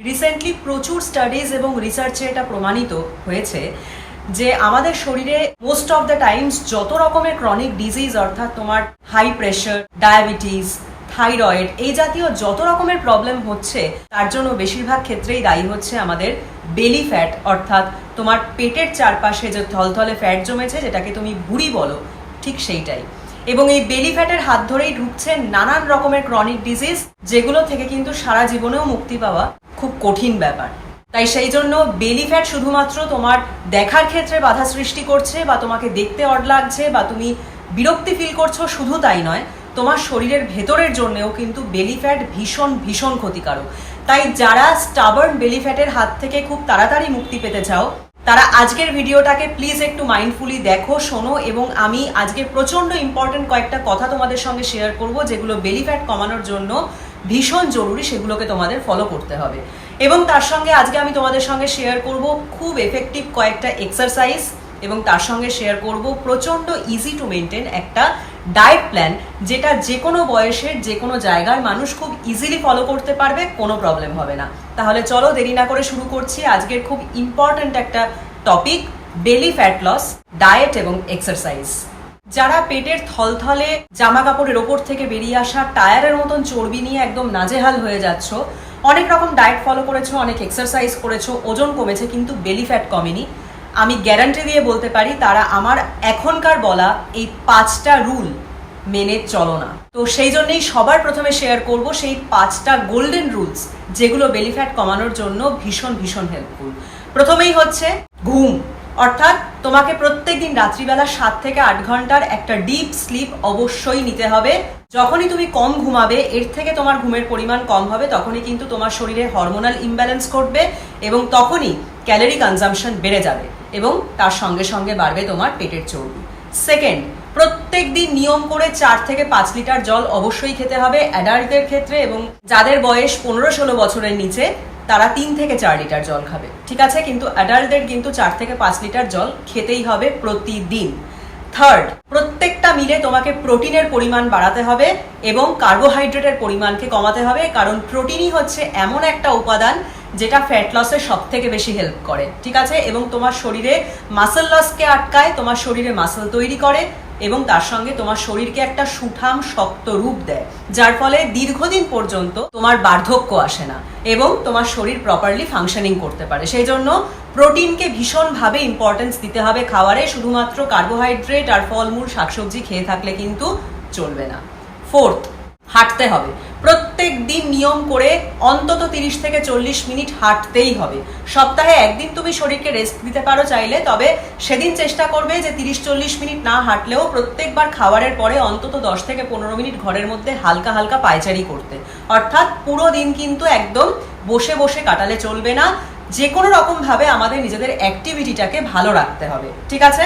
Recently প্রচুর studies এবং রিসার্চে এটা প্রমাণিত হয়েছে যে আমাদের শরীরে মোস্ট অফ দ্য টাইমস যত রকমের ক্রনিক ডিজিজ অর্থাৎ তোমার হাই প্রেশার ডায়াবেটিস থাইরয়েড এই জাতীয় যত রকমের প্রবলেম হচ্ছে, তার জন্য বেশিরভাগ ক্ষেত্রেই দায়ী হচ্ছে আমাদের বেলি ফ্যাট অর্থাৎ তোমার পেটের চারপাশে যে থলথলে ফ্যাট জমেছে, যেটাকে তুমি ভুঁড়ি বলো, ঠিক সেইটাই। এবং এই বেলি ফ্যাটের হাত ধরেই ঢুকছে নানান রকমের ক্রনিক ডিজিজ যেগুলো থেকে কিন্তু সারা জীবনেও মুক্তি পাওয়া খুব কঠিন ব্যাপার। তাই সেই জন্য বেলি ফ্যাট শুধুমাত্র তোমার দেখার ক্ষেত্রে বাধা সৃষ্টি করছে বা তোমাকে দেখতে অড লাগছে বা তুমি বিরক্তি ফিল করছ শুধু তাই নয়, তোমার শরীরের ভেতরের জন্যেও কিন্তু বেলি ফ্যাট ভীষণ ভীষণ ক্ষতিকারক। তাই যারা স্টাবার্ন বেলি ফ্যাটের হাত থেকে খুব তাড়াতাড়ি মুক্তি পেতে চাও তারা আজকের ভিডিওটাকে প্লিজ একটু মাইন্ডফুলি দেখো, শোনো এবং আমি আজকে প্রচণ্ড ইম্পর্টেন্ট কয়েকটা কথা তোমাদের সঙ্গে শেয়ার করব, যেগুলো বেলি ফ্যাট কমানোর জন্য ভীষণ জরুরি, সেগুলোকে তোমাদের ফলো করতে হবে। এবং তার সঙ্গে আজকে আমি তোমাদের সঙ্গে শেয়ার করব খুব এফেক্টিভ কয়েকটা এক্সারসাইজ এবং তার সঙ্গে শেয়ার করব প্রচণ্ড ইজি টু মেনটেন একটা ডায়েট প্ল্যান যেটা যে কোনো বয়সের যে কোনো জায়গার মানুষ খুব ইজিলি ফলো করতে পারবে, কোনো প্রবলেম হবে না। তাহলে চলো দেরি না করে শুরু করছি আজকের খুব ইম্পর্ট্যান্ট একটা topic belly fat loss diet এবং এক্সারসাইজ যারা পেটের থলথলে জামা কাপড়ের ওপর থেকে বেরিয়ে আসা, টায়ারের মতন চর্বি নিয়ে একদম নাজেহাল হয়ে যাচ্ছ, অনেক রকম ডায়েট ফলো করেছ, অনেক এক্সারসাইজ করেছ, ওজন কমেছে, কিন্তু বেলি ফ্যাট কমেনি। আমি গ্যারান্টি দিয়ে বলতে পারি, তারা আমার এখনকার বলা এই পাঁচটা রুল মেনে চলো না। তো সেই জন্যই সবার প্রথমে শেয়ার করব সেই পাঁচটা গোল্ডেন রুলস যেগুলো বেলি ফ্যাট কমানোর জন্য ভীষণ ভীষণ হেল্পফুল প্রথমেই হচ্ছে ঘুম। অর্থাৎ তোমাকে প্রত্যেক দিন রাত্রিবেলা সাত থেকে আট ঘণ্টার একটা ডিপ স্লিপ অবশ্যই নিতে হবে। যখনই তুমি কম ঘুমাবে, এর থেকে তোমার ঘুমের পরিমাণ কম হবে, তখনই কিন্তু তোমার শরীরে হরমোনাল ইমব্যালেন্স ঘটবে এবং তখনই ক্যালোরি কনজাম্পশন বেড়ে যাবে। এবং তার সঙ্গে সঙ্গে বাড়বে তোমার পেটের চর্বি। সেকেন্ড প্রত্যেক দিন নিয়ম করে চার থেকে পাঁচ লিটার জল অবশ্যই খেতে হবে অ্যাডাল্টদের ক্ষেত্রে এবং যাদের বয়স পনেরো ষোলো বছরের নিচে, তারা তিন থেকে চার লিটার জল খাবে। ঠিক আছে? কিন্তু অ্যাডাল্টদের কিন্তু চার থেকে পাঁচ লিটার জল খেতেই হবে প্রতিদিন। থার্ড প্রত্যেকটা মিলে তোমাকে প্রোটিনের পরিমাণ বাড়াতে হবে এবং কার্বোহাইড্রেটের পরিমাণকে কমাতে হবে, কারণ প্রোটিনই হচ্ছে এমন একটা উপাদান যেটা ফ্যাট লসে সব থেকে বেশি হেল্প করে, ঠিক আছে? এবং তোমার শরীরে মাসেল লসকে আটকায়, তোমার শরীরে মাসেল তৈরি করে এবং তার সঙ্গে তোমার শরীরকে একটা সুঠাম, শক্ত রূপ দেয়, যার ফলে দীর্ঘদিন পর্যন্ত তোমার বার্ধক্য আসে না এবং তোমার শরীর প্রপারলি ফাংশনিং করতে পারে। সেই জন্য প্রোটিনকে ভীষণভাবে ইম্পর্টেন্স দিতে হবে খাবারে শুধুমাত্র কার্বোহাইড্রেট আর ফলমূল, শাকসবজি খেয়ে থাকলে কিন্তু চলবে না। ফোর্থ হাঁটতে হবে। প্রত্যেক দিন নিয়ম করে অন্তত তিরিশ থেকে চল্লিশ মিনিট হাঁটতেই হবে। সপ্তাহে একদিন তুমি শরীরকে রেস্ট দিতে পারো চাইলে, তবে সেদিন চেষ্টা করবে যে তিরিশ চল্লিশ মিনিট না হাঁটলেও প্রত্যেকবার খাবারের পরে অন্তত দশ থেকে পনেরো মিনিট ঘরের মধ্যে হালকা হালকা পায়চারি করতে। অর্থাৎ পুরো দিন কিন্তু একদম বসে বসে কাটালে চলবে না। যে কোনো রকমভাবে আমাদের নিজেদের অ্যাক্টিভিটিটাকে ভালো রাখতে হবে। ঠিক আছে?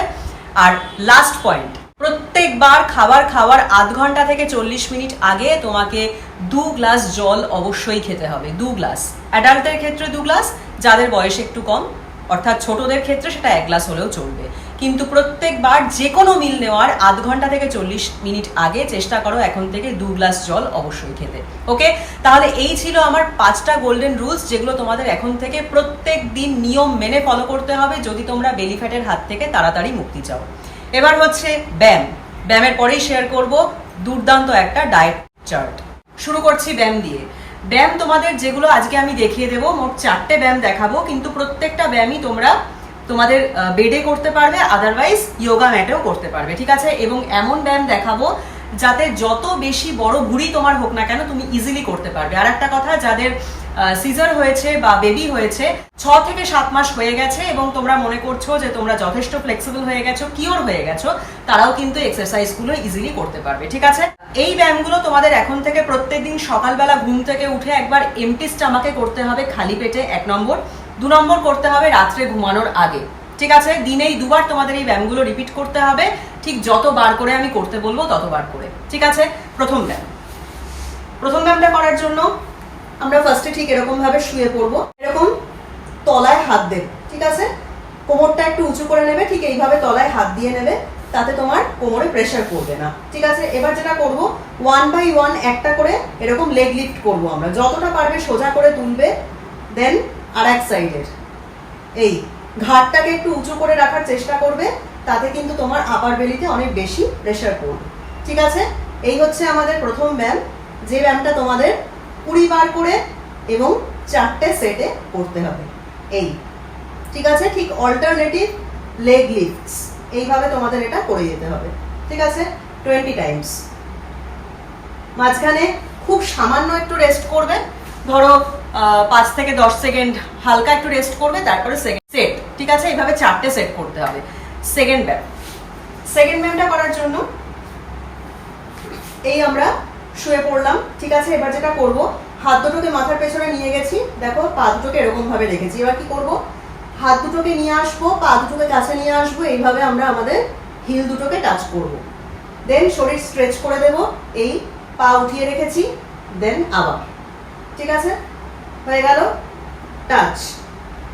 আর লাস্ট পয়েন্ট প্রত্যেকবার খাবার খাওয়ার আধ ঘণ্টা থেকে চল্লিশ মিনিট আগে তোমাকে দু গ্লাস জল অবশ্যই খেতে হবে, দু গ্লাস। অ্যাডাল্টের ক্ষেত্রে দু গ্লাস, যাদের বয়স একটু কম, অর্থাৎ ছোটদের ক্ষেত্রে সেটা এক গ্লাস হলেও চলবে। কিন্তু প্রত্যেকবার যে কোনো মিল নেওয়ার আধ ঘণ্টা থেকে চল্লিশ মিনিট আগে চেষ্টা করো এখন থেকে দু গ্লাস জল অবশ্যই খেতে। ওকে? তাহলে এই ছিল আমার পাঁচটা গোল্ডেন রুলস যেগুলো তোমাদের এখন থেকে প্রত্যেক দিন নিয়ম মেনে ফলো করতে হবে যদি তোমরা বেলি ফ্যাটের হাত থেকে তাড়াতাড়ি মুক্তি চাও। এবার হচ্ছে ব্যায়াম। ব্যায়ামের পরেই শেয়ার করব দুর্দান্ত একটা ডায়েট চার্ট শুরু করছি ব্যায়াম দিয়ে। ব্যায়াম তোমাদের যেগুলো আজকে আমি দেখিয়ে দেবো, মোট চারটে ব্যায়াম দেখাবো, কিন্তু প্রত্যেকটা ব্যায়ামই তোমরা তোমাদের বেডে করতে পারবে আদারওয়াইজ ইয়োগা ম্যাটেও করতে পারবে, ঠিক আছে? এবং এমন ব্যায়াম দেখাবো যাতে যত বেশি বড় ভুঁড়ি তোমার হোক না কেন, তুমি ইজিলি করতে পারবে। আর একটা কথা, যাদের সিজার হয়েছে বা বেবি হয়েছে, ছ থেকে সাত মাস হয়ে গেছে এবং তোমরা মনে করছ যে তোমরা যথেষ্ট ফ্লেক্সিবল হয়ে গেছো কিওর হয়ে গেছো, তারাও কিন্তু এক্সারসাইজগুলো ইজিলি করতে পারবে, ঠিক আছে? এই ব্যায়ামগুলো তোমাদের এখন থেকে প্রত্যেকদিন সকালবেলা ঘুম থেকে উঠে একবার এমটি স্টামাকে করতে হবে খালি পেটে, এক নম্বর। দু নম্বর করতে হবে রাত্রে ঘুমানোর আগে, ঠিক আছে? দিনেই দুবার তোমাদের এই ব্যায়ামগুলো রিপিট করতে হবে, ঠিক যতবার করে আমি করতে বলব ততবার করে, ঠিক আছে? প্রথম ব্যায়াম। প্রথম ব্যায়ামটা করার জন্য আমরা ফার্স্টে ঠিক এরকম ভাবে শুয়ে পড়ব। এরকম তলায় হাত দেবে ঠিক আছে? কোমরটা একটু উঁচু করে নেবে, ঠিক এইভাবে তলায় হাত দিয়ে নেবে, তাতে তোমার কোমরে প্রেশার পড়বে না। ঠিক আছে? এবার যেটা করব ওয়ান বাই ওয়ান একটা করে এরকম লেগ লিফট করব আমরা। যতটা পারবে সোজা করে তুলবে দেন আর এক সাইডের এই ঘাটটাকে একটু উঁচু করে রাখার চেষ্টা করবে, তাতে কিন্তু তোমার আপার বেলিতে অনেক বেশি প্রেশার পড়বে। ঠিক আছে? এই হচ্ছে আমাদের প্রথম ব্যায়াম। যে ব্যায়ামটা তোমাদের কুড়ি বার করে এবং চারটে সেটে করতে হবে। এই। ঠিক আছে? ঠিক অল্টারনেটিভ লেগ লিফটস এইভাবে তোমাদের এটা করে যেতে হবে। ঠিক আছে? টোয়েন্টি টাইমস মাঝখানে খুব সামান্য একটু রেস্ট করবে। ধরো পাঁচ থেকে দশ সেকেন্ড হালকা একটু রেস্ট করবে, তারপরে সেট ঠিক আছে? এইভাবে চারটে সেট করতে হবে। সেকেন্ড ব্যায়াম সেকেন্ড ব্যায়ামটা করার জন্য এই আমরা শুয়ে পড়লাম। ঠিক আছে, এবার যেটা করব, হাত দুটোকে মাথার পেছনে নিয়ে গেছি। দেখো, পা দুটোকে এরকম ভাবে রেখেছি। এবার কি করব? হাত দুটোকে নিয়ে আসব, পা দুটোকে কাছে নিয়ে আসব, এইভাবে আমরা আমাদের হিল দুটোকে টাচ করব। দেন শরীর স্ট্রেচ করে দেব, এই পা উঠিয়ে রেখেছি দেন আবার। ঠিক আছে? হয়ে গেল? টাচ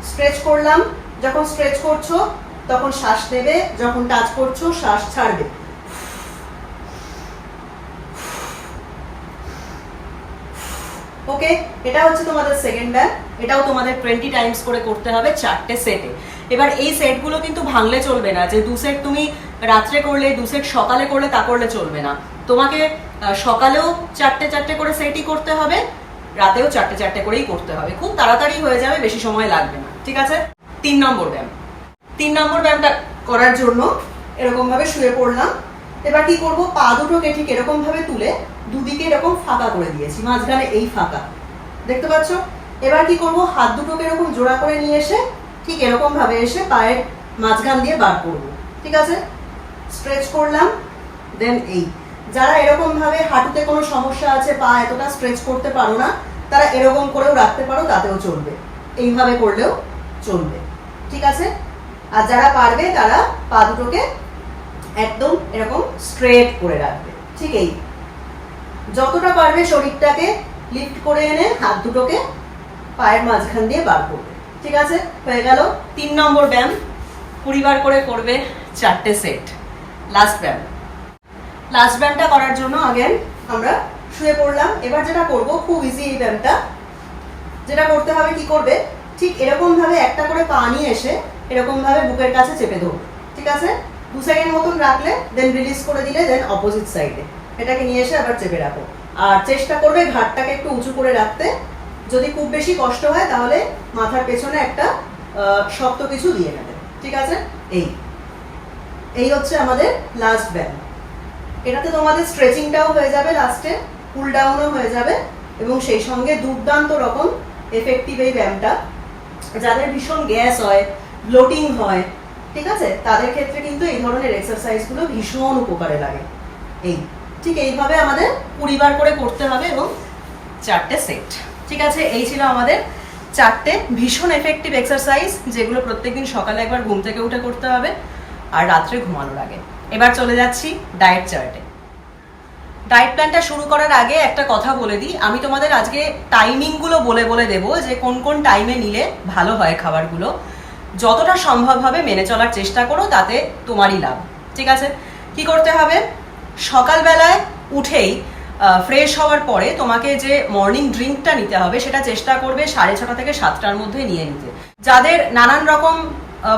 স্ট্রেচ করলাম, যখন স্ট্রেচ করছ, তখন শ্বাস নেবে, যখন টাচ করছ, শ্বাস ছাড়বে। ওকে, এটা হচ্ছে তোমাদের সেকেন্ড ব্যাগ এটাও তোমাদের টোয়েন্টি টাইমস করে করতে হবে চারটে সেটে এবার এই সেটগুলো কিন্তু ভাঙলে চলবে না, যে দু সেট তুমি রাত্রে করলে, দু সেট সকালে করলে, তা করলে চলবে না। তোমাকে সকালেও চারটে চারটে করে সেটই করতে হবে, রাতেও চারটে চারটে করেই করতে হবে। খুব তাড়াতাড়ি হয়ে যাবে, বেশি সময় লাগবে না, ঠিক আছে? তিন নম্বর ব্যায়াম তিন নম্বর ব্যায়ামটা করার জন্য এরকম ভাবে শুয়ে পড়লাম। এবার কি করব? পা দুটোকে ঠিক এরকম ভাবে তুলে দুদিকে এরকম ফাঁকা করে দিয়েছি, মাঝখানে এই ফাঁকা। দেখতে পাচ্ছ? এবার কি করব? হাত দুটোকে এরকম জোড়া করে নিয়ে এসে ঠিক এরকম ভাবে এসে পায়ের মাঝখান দিয়ে বার করব। ঠিক আছে? স্ট্রেচ করলাম, দেন এই। যারা এরকম ভাবে হাঁটুতে কোনো সমস্যা আছে, পা এতটা স্ট্রেচ করতে পারো না, তারা এরকম করেও রাখতে পারো, তাতেও চলবে। এইভাবে করলেও চলবে। ঠিক আছে? আর যারা পারবে, তারা পা দুটোকে একদম এরকম স্ট্রেট করে রাখবে। ঠিক এই। যতটা পারবে শরীরটাকে লিফট করে এনে হাত দুটোকে পায়ের মাঝখান দিয়ে বার করবে। ঠিক আছে? হয়ে গেল তিন নম্বর ব্যায়াম। কুড়ি বার করে করবে চারটে সেট লাস্ট ব্যায়াম। লাস্ট ব্যায়ামটা করার জন্য আগেন আমরা শুয়ে পড়লাম। এবার যেটা করব, খুব ইজি এই ব্যায়ামটা। যেটা করতে হবে কি করবে? ঠিক এরকমভাবে একটা করে পা নিয়ে এসে এরকমভাবে বুকের কাছে চেপে ধরবে। ঠিক আছে? দু সেকেন্ড মতন রাখলে দেন রিলিজ করে দিলে দেন অপোজিট সাইডে এটাকে নিয়ে এসে আবার চেপে রাখো। আর চেষ্টা করবে ঘাটটাকে একটু উঁচু করে রাখতে। যদি খুব বেশি কষ্ট হয়, তাহলে মাথার পেছনে একটা শক্ত কিছু দিয়ে নেবে। ঠিক আছে? এই। এই হচ্ছে আমাদের লাস্ট ব্যায়াম এটাতে তোমাদের স্ট্রেচিংটাও হয়ে যাবে লাস্টে কুল ডাউনও হয়ে যাবে। এবং সেই সঙ্গে দুর্দান্ত রকম এফেক্টিভ এই ব্যায়ামটা। যাদের ভীষণ গ্যাস হয় ব্লোটিং হয় ঠিক আছে? তাদের ক্ষেত্রে কিন্তু এই ধরনের এক্সারসাইজগুলো ভীষণ উপকারে লাগে। এই, ঠিক এইভাবে আমাদের কুড়ি বার করে করতে হবে এবং চারটে সেট ঠিক আছে? এই ছিল আমাদের চারটে ভীষণ এফেক্টিভ এক্সারসাইজ যেগুলো প্রত্যেকদিন সকালে একবার ঘুম থেকে উঠে করতে হবে আর রাত্রে ঘুমানোর আগে। এবার চলে যাচ্ছি ডায়েট চার্টে ডায়েট প্ল্যানটা শুরু করার আগে একটা কথা বলে দিই। আমি তোমাদের আজকে টাইমিংগুলো বলে বলে দেবো যে কোন কোন টাইমে নিলে ভালো হয় খাবারগুলো। যতটা সম্ভব হবে মেনে চলার চেষ্টা করো, তাতে তোমারই লাভ। ঠিক আছে? কি করতে হবে? সকালবেলায় উঠেই ফ্রেশ হওয়ার পরে তোমাকে যে মর্নিং ড্রিঙ্কটা নিতে হবে, সেটা চেষ্টা করবে সাড়ে ছটা থেকে সাতটার মধ্যে নিয়ে নিতে। যাদের নানান রকম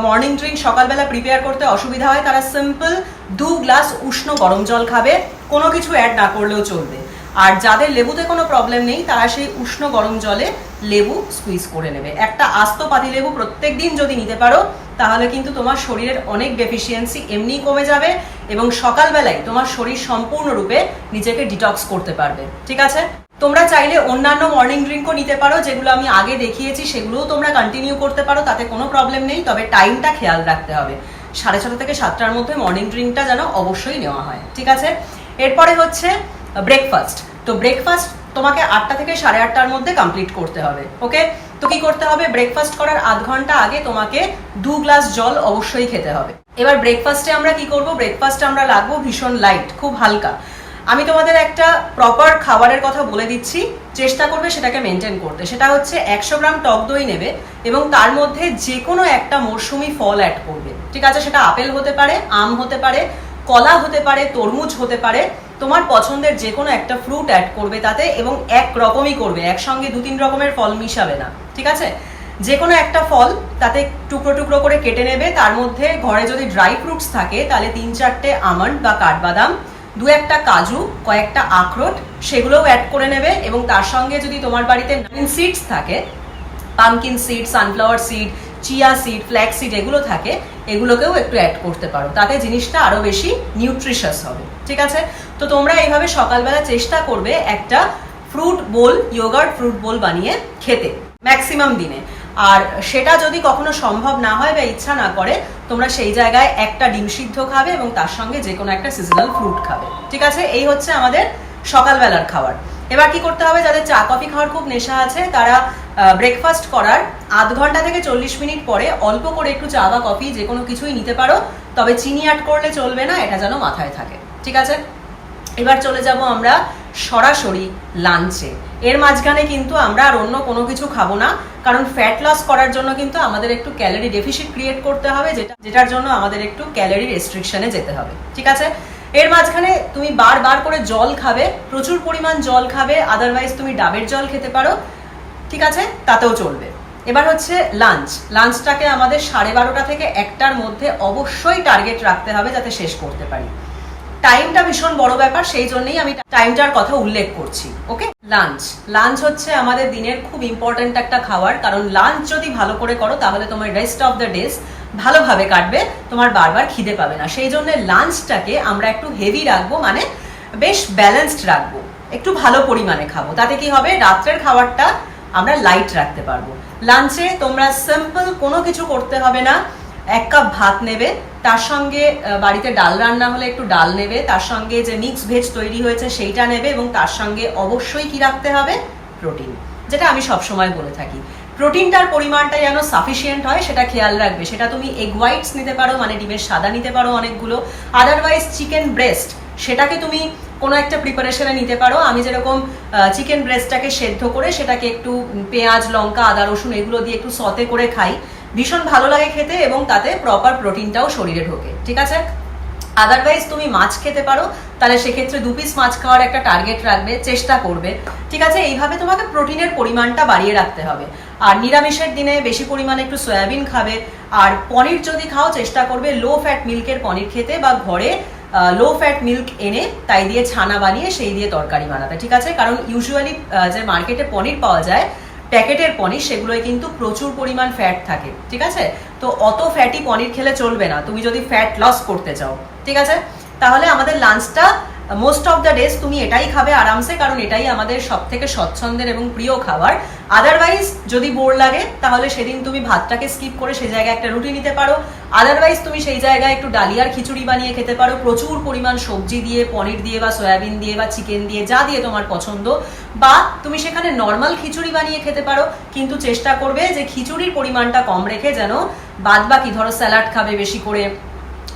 মর্নিং ড্রিঙ্ক সকালবেলা প্রিপেয়ার করতে অসুবিধা হয়, তারা সিম্পল দু গ্লাস উষ্ণ গরম জল খাবে, কোনো কিছু অ্যাড না করলেও চলবে। আর যাদের লেবুতে কোনো প্রবলেম নেই, তারা সেই উষ্ণ গরম জলে লেবু স্কুইজ করে নেবে। একটা আস্ত পাতি লেবু প্রত্যেক দিন যদি নিতে পারো, তাহলে কিন্তু তোমার শরীরের অনেক ডেফিসিয়েন্সি এমনিই কমে যাবে এবং সকালবেলায় তোমার শরীর সম্পূর্ণরূপে নিজেকে ডিটক্স করতে পারবে। ঠিক আছে? তোমরা চাইলে অন্যান্য মর্নিং ড্রিঙ্কও নিতে পারো, যেগুলো আমি আগে দেখিয়েছি, সেগুলোও তোমরা কন্টিনিউ করতে পারো, তাতে কোনো প্রবলেম নেই, তবে টাইমটা খেয়াল রাখতে হবে। সাড়ে ছটা থেকে সাতটার মধ্যে মর্নিং ড্রিঙ্কটা যেন অবশ্যই নেওয়া হয়। ঠিক আছে? এরপরে হচ্ছে ব্রেকফাস্ট তো ব্রেকফাস্ট তোমাকে আটটা থেকে সাড়ে আটটার মধ্যে কমপ্লিট করতে হবে ওকে তো কি করতে হবে? ব্রেকফাস্ট করার আধ ঘণ্টা আগে তোমাকে দু গ্লাস জল অবশ্যই খেতে হবে। এবার ব্রেকফাস্টে আমরা কি করব? ব্রেকফাস্টে আমরা লাগবো ভীষণ লাইট খুব হালকা। আমি তোমাদের একটা প্রপার খাবারের কথা বলে দিচ্ছি, চেষ্টা করবে সেটাকে মেনটেন করতে। সেটা হচ্ছে একশো গ্রাম টক দই নেবে এবং তার মধ্যে যে কোনো একটা মরশুমি ফল অ্যাড করবে। ঠিক আছে? সেটা আপেল হতে পারে, আম হতে পারে, কলা হতে পারে, তরমুজ হতে পারে তোমার পছন্দের যে কোনো একটা ফ্রুট অ্যাড করবে তাতে এবং এক রকমই করবে, একসঙ্গে দু তিন রকমের ফল মিশাবে না, ঠিক আছে? যে কোনো একটা ফল তাতে টুকরো টুকরো করে কেটে নেবে, তার মধ্যে ঘরে যদি ড্রাই ফ্রুটস থাকে, তাহলে তিন চারটে আমন্ড বা কাঠবাদাম, দু একটা কাজু, কয়েকটা আখরোট, সেগুলোও অ্যাড করে নেবে এবং তার সঙ্গে যদি তোমার বাড়িতে সিডস থাকে pumpkin seed sunflower seed chia seed flax seed এগুলো থাকে, এগুলোকেও একটু অ্যাড করতে পারো। তাতে জিনিসটা আরও বেশি নিউট্রিশাস হবে, ঠিক আছে? তো তোমরা এইভাবে সকালবেলা চেষ্টা করবে একটা fruit bowl yogurt fruit bowl বানিয়ে খেতে ম্যাক্সিমাম দিনে। আর সেটা যদি কখনো সম্ভব না হয় বা ইচ্ছা না করে, তোমরা সেই জায়গায় একটা ডিম সিদ্ধ খাবে এবং তার সঙ্গে যে কোনো একটা সিজনাল ফ্রুট খাবে, ঠিক আছে? এই হচ্ছে আমাদের সকালবেলার খাবার। এবার কি করতে হবে? যাদের চা, কফি খাওয়ার খুব নেশা আছে, তারা ব্রেকফাস্ট করার আধ ঘণ্টা থেকে চল্লিশ মিনিট পরে অল্প করে একটু চা বা কফি, যে কোনো কিছুই নিতে পারো। তবে চিনি অ্যাড করলে চলবে না, এটা যেন মাথায় থাকে। ঠিক আছে? এবার চলে যাব আমরা সরাসরি লাঞ্চে এর মাঝখানে কিন্তু আমরা আর অন্য কোনো কিছু খাব না, কারণ ফ্যাট লস করার জন্য কিন্তু আমাদের একটু ক্যালোরি ডেফিসিট ক্রিয়েট করতে হবে, যেটা, যেটার জন্য আমাদের একটু ক্যালোরি রেস্ট্রিকশনে যেতে হবে। ঠিক আছে? এর মাঝখানে তুমি বারবার করে জল খাবে, প্রচুর পরিমাণ জল খাবে আদারওয়াইজ তুমি ডাবের জল খেতে পারো, ঠিক আছে? তাতেও চলবে। এবার হচ্ছে লাঞ্চ লাঞ্চটাকে আমাদের সাড়ে বারোটা থেকে একটার মধ্যে অবশ্যই টার্গেট রাখতে হবে যাতে শেষ করতে পারি। টাইমটা ভীষণ বড় ব্যাপার, সেই জন্যই আমি টাইমটার কথা উল্লেখ করছি ওকে লাঞ্চ লাঞ্চ হচ্ছে আমাদের দিনের খুব ইম্পর্ট্যান্ট একটা খাবার, কারণ লাঞ্চ যদি ভালো করে করো, তাহলে তোমার রেস্ট অফ দ্য ডেজ ভালোভাবে কাটবে, তোমার বারবার খিদে পাবে না। সেই জন্য লাঞ্চটাকে আমরা একটু হেভি রাখব মানে বেশ ব্যালেন্সড রাখব। একটু ভালো পরিমাণে খাব। তাতে কি হবে? রাত্রের খাবারটা আমরা লাইট রাখতে পারব। লাঞ্চে তোমরা সিম্পল কোনো কিছু করতে হবে না। এক কাপ ভাত নেবে তার সঙ্গে বাড়িতে ডাল রান্না হলে একটু ডাল নেবে, তার সঙ্গে যে মিক্স ভেজ তৈরি হয়েছে সেইটা নেবে এবং তার সঙ্গে অবশ্যই কি রাখতে হবে? প্রোটিন যেটা আমি সবসময় বলে থাকি। প্রোটিনটার পরিমাণটা যেন সাফিসিয়েন্ট হয়, সেটা খেয়াল রাখবে। সেটা তুমি এগ হোয়াইটস নিতে পারো মানে ডিমের সাদা নিতে পারো অনেকগুলো। আদারওয়াইজ চিকেন ব্রেস্ট সেটাকে তুমি কোনো একটা প্রিপারেশনে নিতে পারো। আমি যেরকম চিকেন ব্রেস্টটাকে সেদ্ধ করে সেটাকে একটু পেঁয়াজ, লঙ্কা, আদা, রসুন এগুলো দিয়ে একটু সতে করে খাই। ভীষণ ভালো লাগে খেতে এবং তাতে প্রপার প্রোটিনটাও শরীরে ঢোকে, ঠিক আছে? আদারওয়াইজ তুমি মাছ খেতে পারো, তাহলে সেক্ষেত্রে দু পিস মাছ খাওয়ার একটা টার্গেট রাখবে, চেষ্টা করবে, ঠিক আছে? এইভাবে তোমাকে প্রোটিনের পরিমাণটা বাড়িয়ে রাখতে হবে। আর নিরামিষের দিনে বেশি পরিমাণে একটু সয়াবিন খাবে, আর পনির যদি খাও চেষ্টা করবে লো ফ্যাট মিল্কের পনির খেতে বা ঘরে লো ফ্যাট মিল্ক এনে তাই দিয়ে ছানা বানিয়ে সেই দিয়ে তরকারি বানাতে, ঠিক আছে? কারণ ইউজুয়ালি যে মার্কেটে পনির পাওয়া যায় প্যাকেটের পনির, সেগুলোয় কিন্তু প্রচুর পরিমাণ ফ্যাট থাকে, ঠিক আছে? তো অত ফ্যাটি পনির খেলে চলবে না। তুমি যদি ফ্যাট লস করতে চাও, ঠিক আছে? তাহলে আমাদের লাঞ্চটা মোস্ট অফ দ্য ডেজ তুমি এটাই খাবে আরামসে, কারণ এটাই আমাদের সব থেকে স্বচ্ছন্দের এবং প্রিয় খাবার। আদারওয়াইজ যদি বোর লাগে, তাহলে সেদিন তুমি ভাতটাকে স্কিপ করে সেই জায়গায় একটা রুটি নিতে পারো। আদারওয়াইজ তুমি সেই জায়গায় একটু ডালিয়ার খিচুড়ি বানিয়ে খেতে পারো। প্রচুর পরিমাণ সবজি দিয়ে, পনির দিয়ে বা সয়াবিন দিয়ে বা চিকেন দিয়ে, যা দিয়ে তোমার পছন্দ। বা তুমি সেখানে নর্মাল খিচুড়ি বানিয়ে খেতে পারো, কিন্তু চেষ্টা করবে যে খিচুড়ির পরিমাণটা কম রেখে যেন বাদ বাকি ধরো স্যালাড খাবে বেশি করে।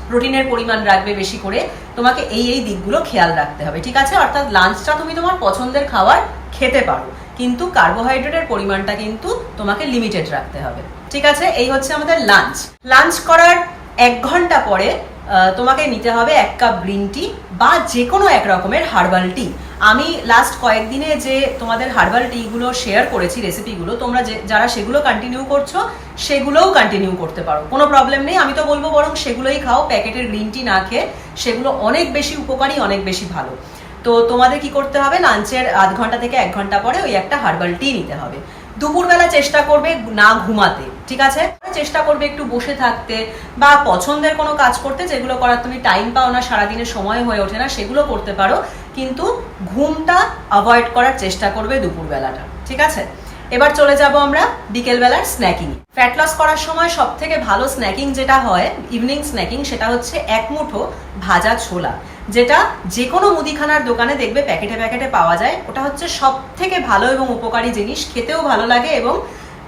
প্রোটিনের পরিমাণ রাখবে বেশি করে, তোমাকে এই এই দিকগুলো খেয়াল রাখতে হবে, ঠিক আছে? অর্থাৎ লাঞ্চটা তুমি তোমার পছন্দের খাবার খেতে পারো, কিন্তু কার্বোহাইড্রেটের পরিমাণটা কিন্তু তোমাকে লিমিটেড রাখতে হবে, ঠিক আছে? এই হচ্ছে আমাদের লাঞ্চ লাঞ্চ করার এক ঘণ্টা পরে তোমাকে নিতে হবে এক কাপ গ্রিন টি বা যে কোনো এক রকমের হার্বাল টি। আমি লাস্ট কয়েকদিনে যে তোমাদের হার্বাল টিগুলো শেয়ার করেছি রেসিপিগুলো তোমরা যে, যারা সেগুলো কন্টিনিউ করছ, সেগুলোও কন্টিনিউ করতে পারো। কোনো প্রবলেম নেই, আমি তো বলব বরং সেগুলোই খাও, প্যাকেটের গ্রিন টি না খেয়ে, সেগুলো অনেক বেশি উপকারী, অনেক বেশি ভালো। তো তোমাদের কি করতে হবে লাঞ্চের আধ ঘণ্টা থেকে এক ঘণ্টা পরে ওই একটা হার্বাল টি নিতে হবে। দুপুরবেলা চেষ্টা করবে না ঘুমাতে। ঠিক আছে? চেষ্টা করবে একটু বসে থাকতে বা পছন্দের কোনো কাজ করতে যেগুলো করার তুমি টাইম পাও না, সারাদিনের সময় হয়ে ওঠে না, সেগুলো করতে পারো। কিন্তু ঘুমটা অ্যাভয়েড করার চেষ্টা করবে দুপুরবেলাটা, ঠিক আছে? এবার চলে যাব আমরা বিকেলবেলার স্ন্যাকিং ফ্যাট লস করার সময় সব থেকে ভালো স্ন্যাকিং যেটা হয় ইভিনিং স্ন্যাকিং সেটা হচ্ছে এক মুঠো ভাজা ছোলা, যেটা যে কোনো মুদিখানার দোকানে দেখবে প্যাকেটে প্যাকেটে পাওয়া যায়। ওটা হচ্ছে সব থেকে ভালো এবং উপকারী জিনিস, খেতেও ভালো লাগে এবং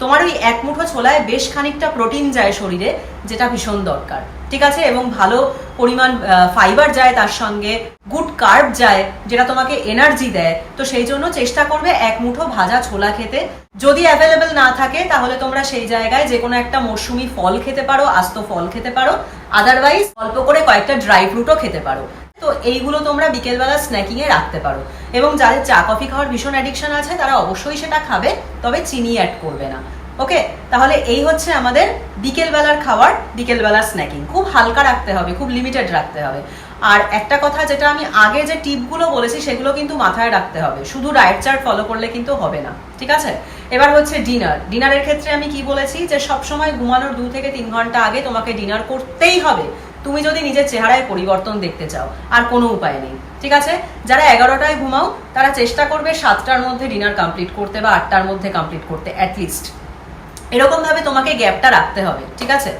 তোমার ওই এক মুঠো ছোলায় বেশ খানিকটা প্রোটিন যায় শরীরে, যেটা ভীষণ দরকার। ঠিক আছে? এবং ভালো পরিমাণ ফাইবার যায় তার সঙ্গে গুড কার্ব যায়, যেটা তোমাকে এনার্জি দেয়। তো সেই জন্য চেষ্টা করবে এক মুঠো ভাজা ছোলা খেতে। যদি অ্যাভেলেবেল না থাকে, তাহলে তোমরা সেই জায়গায় যে কোনো একটা মৌসুমি ফল খেতে পারো, আস্ত ফল খেতে পারো। আদারওয়াইজ অল্প করে কয়েকটা ড্রাই ফ্রুটও খেতে পারো। তো এইগুলো তোমরা বিকেলবেলা স্ন্যাকিং এ রাখতে পারো। এবং যাদের চা, কফি খাওয়ার ভীষণ অ্যাডিকশন আছে, তারা অবশ্যই সেটা খাবে, তবে চিনি অ্যাড করবে না। ওকে তাহলে এই হচ্ছে আমাদের বিকেলবেলার খাবার বিকেলবেলার স্ন্যাকিং খুব হালকা রাখতে হবে, খুব লিমিটেড রাখতে হবে। আর একটা কথা যেটা আমি আগে যে টিপগুলো বলেছি, সেগুলো কিন্তু মাথায় রাখতে হবে। শুধু ডায়েট চার্ট ফলো করলে কিন্তু হবে না। ঠিক আছে? এবার হচ্ছে ডিনার ডিনারের ক্ষেত্রে আমি কি বলেছি যে, সবসময় ঘুমানোর দু থেকে তিন ঘণ্টা আগে তোমাকে ডিনার করতেই হবে। তুমি যদি নিজের চেহারায় পরিবর্তন দেখতে চাও, আর কোনো উপায় নেই, ঠিক আছে? যারা এগারোটায় ঘুমাও, তারা চেষ্টা করবে সাতটার মধ্যে ডিনার কমপ্লিট করতে বা আটটার মধ্যে কমপ্লিট করতে অ্যাটলিস্ট এরকম ভাবে তোমাকে গ্যাপটা রাখতে হবে, ঠিক আছে?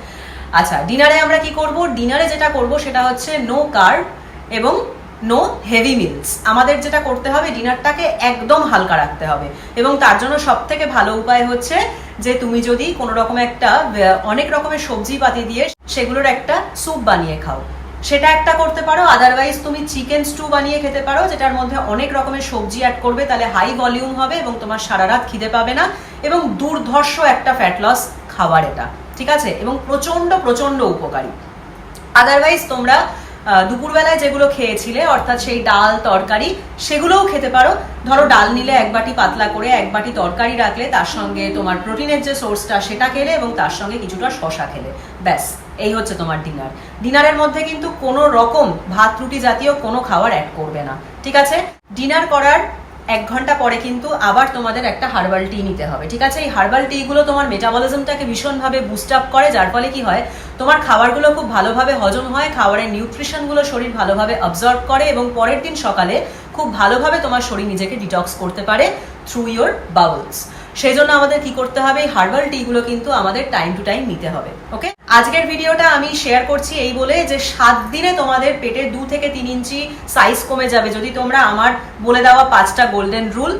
আচ্ছা ডিনারে আমরা কি করব? ডিনারে যেটা করব সেটা হচ্ছে নো কার এবং নো হেভি মিলস আমাদের যেটা করতে হবে, ডিনারটাকে একদম হালকা রাখতে হবে। এবং তার জন্য সব থেকে ভালো উপায় হচ্ছে যে, তুমি যদি কোনো রকম একটা অনেক রকমের সবজি পাতি দিয়ে সেগুলোর একটা স্যুপ বানিয়ে খাও। সেটা একটা করতে পারো আদারওয়াইজ তুমি চিকেন স্টু বানিয়ে খেতে পারো, যেটার মধ্যে অনেক রকমের সবজি অ্যাড করবে, তাহলে হাই ভলিউম হবে এবং তোমার সারা রাত খিদে পাবে না। এবং দুর্ধর্ষ একটা ফ্যাট লস খাবার এটা। ঠিক আছে? এবং প্রচণ্ড প্রচণ্ড উপকারী। আদারওয়াইজ তোমরা দুপুরবেলায় যেগুলো খেয়েছিলে, অর্থাৎ সেই ডাল তরকারি, সেগুলোও খেতে পারো। ধরো, ডাল নিলে এক বাটি পাতলা করে এক বাটি তরকারি রাখলে তার সঙ্গে তোমার প্রোটিনের যে সোর্সটা, সেটা খেলে এবং তার সঙ্গে কিছুটা শশা খেলে। ব্যাস, এই হচ্ছে তোমার ডিনার। ডিনারের মধ্যে কিন্তু কোনো রকম ভাত রুটি জাতীয় কোনো খাবার অ্যাড করবে না। ঠিক আছে? ডিনার করার এক ঘণ্টা পরে কিন্তু আবার তোমাদের একটা হার্বাল টি নিতে হবে, ঠিক আছে? এই হার্বাল টিগুলো তোমার মেটাবলিজমটাকে ভীষণভাবে বুস্ট আপ করে, যার ফলে কি হয়? তোমার খাবারগুলো খুব ভালোভাবে হজম হয়, খাবারের নিউট্রিশনগুলো শরীর ভালোভাবে অবজর্ব করে এবং পরের দিন সকালে খুব ভালোভাবে তোমার শরীর নিজেকে ডিটক্স করতে পারে থ্রু ইয়োর বাবলস সেই জন্য আমাদের কি করতে হবে? এই হার্বাল টি গুলো কিন্তু আমাদের টাইম টু টাইম নিতে হবে ওকে আজকের ভিডিওটা আমি শেয়ার করছি এই বলে যে সাত দিনে তোমাদের পেটের দু থেকে তিন ইঞ্চি সাইজ কমে যাবে। যদি তোমরা আমার বলে দেওয়া পাঁচটা গোল্ডেন রুল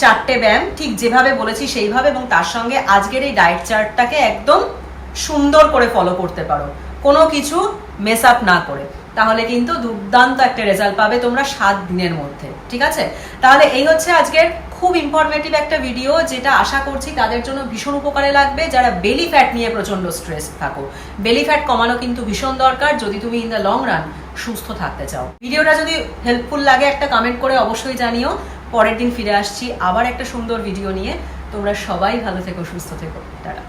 চারটে ব্যায়াম, ঠিক যেভাবে বলেছি সেইভাবে এবং তার সঙ্গে আজকের এই ডায়েট চার্টটাকে একদম সুন্দর করে ফলো করতে পারো। কোনো কিছু মেস আপ না করে। তাহলে কিন্তু দুর্দান্ত একটা রেজাল্ট পাবে তোমরা সাত দিনের মধ্যে, ঠিক আছে? তাহলে এই হচ্ছে আজকের খুব ইনফরমেটিভ একটা ভিডিও যেটা আশা করছি তাদের জন্য ভীষণ উপকারে লাগবে। যারা বেলি ফ্যাট নিয়ে প্রচণ্ড স্ট্রেস থাকো। বেলি ফ্যাট কমানো কিন্তু ভীষণ দরকার। যদি তুমি ইন দ্য লং রান সুস্থ থাকতে চাও। ভিডিওটা যদি হেল্পফুল লাগে একটা কমেন্ট করে অবশ্যই জানিও। পরের দিন ফিরে আসছি আবার একটা সুন্দর ভিডিও নিয়ে। তোমরা সবাই ভালো থেকো, সুস্থ থেকো। টাটা।